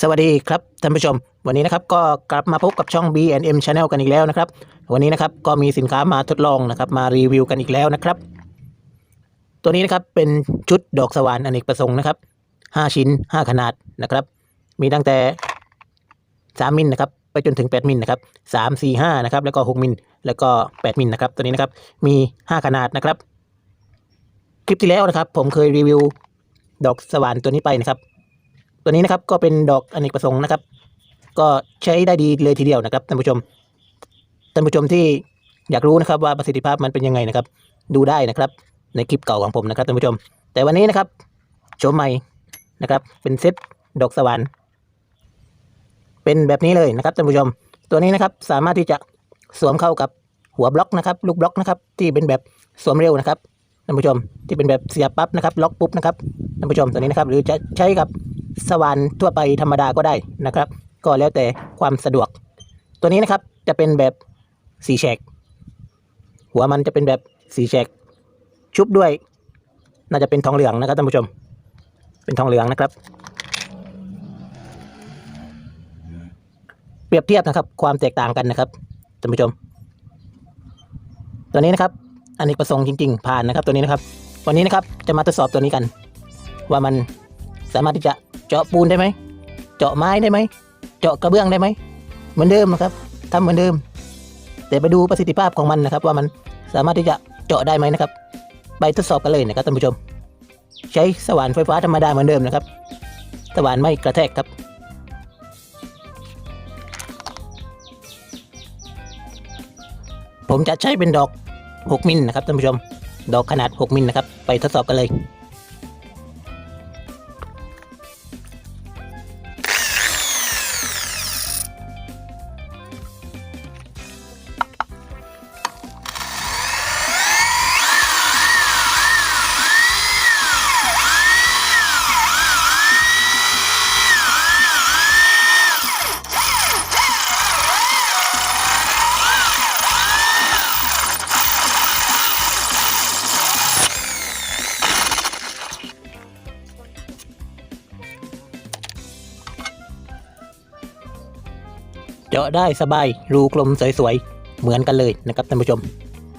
สวัสดีครับท่านผู้ชม วันนี้นะครับก็กลับมาพบกับช่อง B&M Channel กันอีกแล้วนะครับ วันนี้นะครับก็มีสินค้ามาทดลองนะครับมารีวิวกันอีกแล้วนะครับ ตัวนี้นะครับเป็นชุดดอกสว่านอเนกประสงค์นะครับ 5 ชิ้น 5 ขนาดนะครับ มีตั้งแต่ 3 มิลนะครับไปจนถึง 8 มิลนะครับ3 4 5นะครับแล้วก็ 6 มิลแล้วก็ 8 มิลนะครับตัวนี้นะครับมี 5 ขนาดนะครับ คลิปที่แล้วนะครับ ผมเคยรีวิวดอกสว่านตัวนี้ไปนะครับ ตัวนี้นะครับก็เป็นดอกอเนกประสงค์นะครับ ก็ใช้ได้ดีเลยทีเดียวนะครับท่านผู้ชมท่านผู้ชมที่อยากรู้นะครับว่าประสิทธิภาพมันเป็นยังไงนะครับ ดูได้นะครับ ในคลิปเก่าของผมนะครับท่านผู้ชม แต่วันนี้นะครับโฉมใหม่นะครับ เป็นเซตดอกสว่านเป็นแบบนี้เลยนะครับท่านผู้ชม ตัวนี้นะครับสามารถที่จะสวมเข้ากับหัวบล็อกนะครับ ลูกบล็อกนะครับ ที่เป็นแบบสวมเร็วนะครับท่านผู้ชมที่เป็นแบบเสียบปั๊บนะครับ ล็อกปุ๊บนะครับท่านผู้ชมตัวนี้นะครับ หรือจะใช้กับ สว่านทั่วไปธรรมดาก็ได้นะครับ ก็แล้วแต่ความสะดวก ตัวนี้นะครับจะเป็นแบบสีแฉก หัวมันจะเป็นแบบสีแฉก ชุบด้วย น่าจะเป็นทองเหลืองนะครับท่านผู้ชม เป็นทองเหลืองนะครับ เปรียบเทียบนะครับ ความแตกต่างกันนะครับท่านผู้ชม ตัวนี้นะครับ อันนี้ประสงค์จริง ๆ ผ่านนะครับ ตัวนี้นะครับ วันนี้นะครับจะมาทดสอบตัวนี้กัน ว่ามันสามารถที่จะ เจาะปูนได้ไหม เจาะไม้ได้ไหม เจาะกระเบื้องได้ไหม เหมือนเดิมนะครับทำเหมือนเดิม แต่ไปดูประสิทธิภาพของมันนะครับ ว่ามันสามารถที่จะเจาะได้ไหมนะครับ ไปทดสอบกันเลยนะครับท่านผู้ชม ใช้สว่านไฟฟ้าธรรมดาเหมือนเดิมนะครับ สว่านไม่กระแทกครับผมจะใช้เป็นดอก 6 มิลนะครับท่านผู้ชม ดอกขนาด 6 มิลนะครับ ไปทดสอบกันเลย เจาะได้สบาย รูกลมสวยๆ เหมือนกันเลยนะครับท่านผู้ชม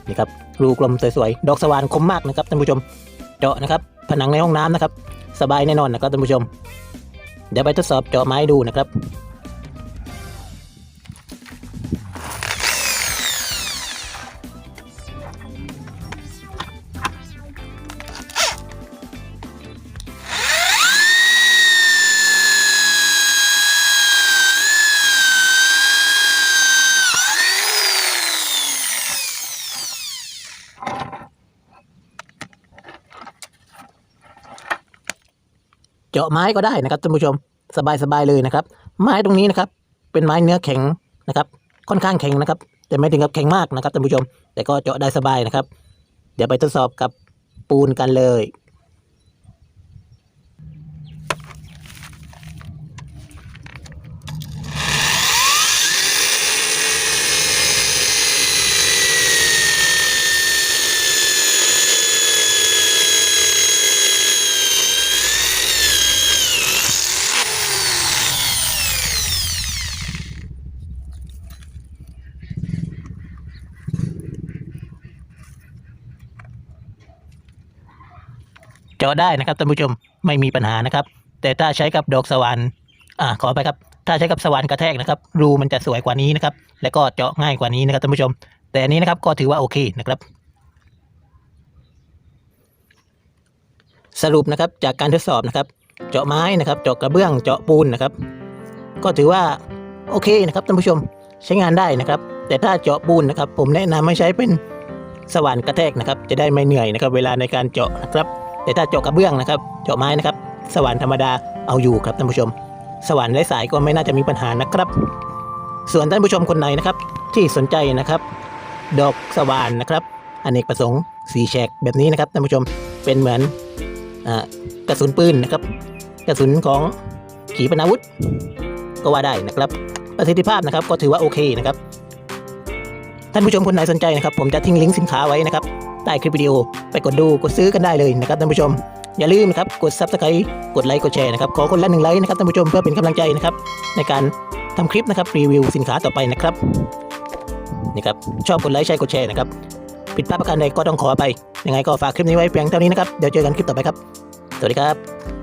นี่ครับรูกลมสวยๆ ดอกสว่านคมมากนะครับท่านผู้ชม เจาะนะครับ ผนังในห้องน้ำนะครับ สบายแน่นอนนะครับท่านผู้ชม เดี๋ยวไปทดสอบเจาะไม้ดูนะครับ เจาะไม้ก็ได้นะครับท่านผู้ชมสบายๆเลยนะครับ ไม้ตรงนี้นะครับ เป็นไม้เนื้อแข็งนะครับ ค่อนข้างแข็งนะครับ แต่ไม่ถึงกับแข็งมากนะครับท่านผู้ชม แต่ก็เจาะได้สบายนะครับ เดี๋ยวไปทดสอบกับปูนกันเลย เจาะได้นะครับท่านผู้ชมไม่มีปัญหานะครับ แต่ถ้าใช้กับดอกสว่านอ่าขอไปครับ ถ้าใช้กับสว่านกระแทกนะครับ รูมันจะสวยกว่านี้นะครับ แล้วก็เจาะง่ายกว่านี้นะครับท่านผู้ชม แต่อันนี้นะครับก็ถือว่าโอเคนะครับ สรุปนะครับจากการทดสอบนะครับ เจาะไม้นะครับ เจาะกระเบื้องเจาะปูนนะครับ ก็ถือว่าโอเคนะครับท่านผู้ชมใช้งานได้นะครับ แต่ถ้าเจาะปูนนะครับ ผมแนะนำให้ใช้เป็นสว่านกระแทกนะครับ จะได้ไม่เหนื่อยนะครับ เวลาในการเจาะนะครับ แต่ถ้าเจาะกระเบื้องนะครับ เจาะไม้นะครับ สว่านธรรมดาเอาอยู่ครับท่านผู้ชม สว่านไร้สายก็ไม่น่าจะมีปัญหานะครับ ส่วนท่านผู้ชมคนไหนนะครับ ที่สนใจนะครับ ดอกสว่านนะครับอเนกประสงค์สีแฉกแบบนี้นะครับท่านผู้ชมเป็นเหมือนอกระสุนปืนนะครับ กระสุนของขีปนาวุธ ก็ว่าได้นะครับ ประสิทธิภาพนะครับก็ถือว่าโอเคนะครับท่านผู้ชมคนไหนสนใจนะครับ ผมจะทิ้งลิงก์สินค้าไว้นะครับ ใต้คลิปวิดีโอ ไปกดดูกดซื้อกันได้เลยนะครับท่านผู้ชม อย่าลืมนะครับกด subscribe กดไลค์กดแชร์นะครับขอคนละหนึ่งไลค์นะครับท่านผู้ชมเพื่อเป็นกำลังใจนะครับในการทำคลิปนะครับรีวิวสินค้าต่อไปนะครับนี่ครับชอบกดไลค์ใช่กดแชร์นะครับผิดพลาดประการใดก็ต้องขอไปยังไงก็ฝากคลิปนี้ไว้เพียงเท่านี้นะครับเดี๋ยวเจอกันคลิปต่อไปครับ สวัสดีครับ